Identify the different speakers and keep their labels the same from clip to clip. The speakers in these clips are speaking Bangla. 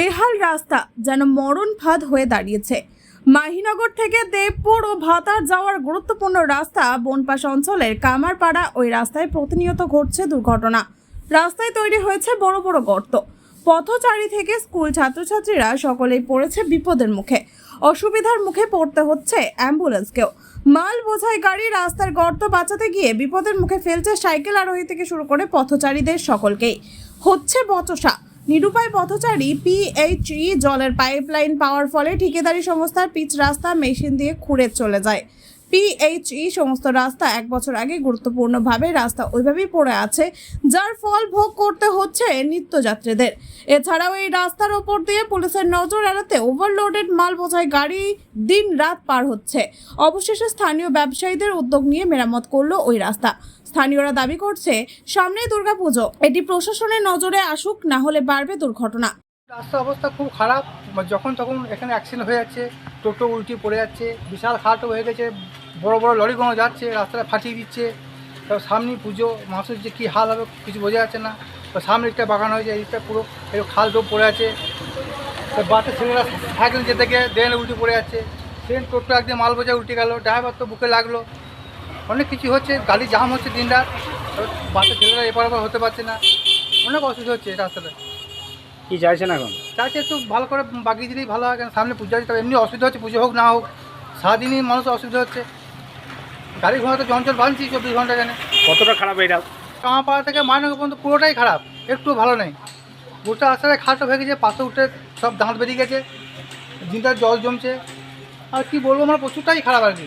Speaker 1: বেহাল রাস্তা যেন মরণ ফাঁদ হয়ে দাঁড়িয়েছে। মাহিনগর থেকে দেবপুর ও ভাতার যাওয়ার গুরুত্বপূর্ণ রাস্তা বনপাশ অঞ্চলের কামারপাড়া ওই রাস্তায় প্রতিনিয়ত ঘটছে দুর্ঘটনা। রাস্তায় তৈরি হয়েছে বড় বড় গর্ত। পথচারী থেকে স্কুল ছাত্রছাত্রীরা সকলেই পড়েছে বিপদের মুখে। অসুবিধার মুখে পড়তে হচ্ছে অ্যাম্বুলেন্সকেও। মাল বোঝাই গাড়ি রাস্তার গর্ত বাঁচাতে গিয়ে বিপদের মুখে ফেলছে সাইকেল আরোহী থেকে শুরু করে পথচারীদের সকলকেই। হচ্ছে বচসা। নিরুপায় পথচারী পিএইচই জলের পাইপলাইন পাওয়ার ফলে ঠিকাদারি সংস্থার পিচ রাস্তা মেশিন দিয়ে খুঁড়ে চলে যায়। পিএইচই সমস্ত রাস্তা এক বছর আগে গুরুত্বপূর্ণভাবে রাস্তা ওইভাবেই পড়ে আছে, যার ফল ভোগ করতে হচ্ছে নিত্যযাত্রীদের। এছাড়াও এই রাস্তার ওপর দিয়ে পুলিশের নজর এড়াতে ওভারলোডেড মাল বোঝাই গাড়ি দিন রাত পার হচ্ছে। অবশেষে স্থানীয় ব্যবসায়ীদের উদ্যোগ নিয়ে মেরামত করল ওই রাস্তা। স্থানীয়রা দাবি করছে, সামনেই দুর্গাপুজো। এটি প্রশাসনের নজরে আসুক, না হলে বাড়বে দুর্ঘটনা।
Speaker 2: রাস্তার অবস্থা খুব খারাপ। যখন তখন এখানে অ্যাক্সিডেন্ট হয়ে যাচ্ছে, টোটো উল্টি পড়ে যাচ্ছে, বিশাল খাটও হয়ে গেছে, বড় বড় লরিগুলো যাচ্ছে, রাস্তাটা ফাটিয়ে দিচ্ছে। তারপর সামনে পুজো, মানুষের যে কী হাল হবে কিছু বোঝা যাচ্ছে না। সামনে একটা বাগান হয়েছে এইটা পুরো, এই খাল ডোব পড়ে আছে। তো বাচ্চা ছেলেরা সাইকেল যেতে গিয়ে ড্রেন উল্টে পড়ে যাচ্ছে। ট্রেন টোটো একদিন মাল বোঝা উল্টে গেল ড্রাইভার তো বুকে লাগল। অনেক কিছু হচ্ছে গাড়ি জাম হচ্ছে দিন রাত বাচ্চা ছেলেরা এপার ওপার হতে পারছে না। অনেক অসুবিধা হচ্ছে রাস্তাটা
Speaker 3: কি চাইছেন এখন?
Speaker 2: চাইছে একটু ভালো করে বাগিয়ে দিলেই ভালো হয় কারণ সামনে পুজো আছে এমনি অসুবিধা হচ্ছে পুজো হোক না হোক সারাদিনই মানুষ অসুবিধা হচ্ছে। গাড়ি ঘোড়া তো চঞ্চল বাঁধছি চব্বিশ ঘণ্টা কেন
Speaker 3: কতটা খারাপ এটা?
Speaker 2: কামাপাড়া থেকে মায়নগর পর্যন্ত পুরোটাই খারাপ একটু ভালো নেই। গোটা রাস্তায় খাটও ভেঙে গেছে পাশে উঠে সব দাঁত বেরিয়ে গেছে দিনটার জল জমছে। আর কি বলব আমার প্রচুরটাই খারাপ আর কি।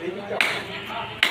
Speaker 3: Ele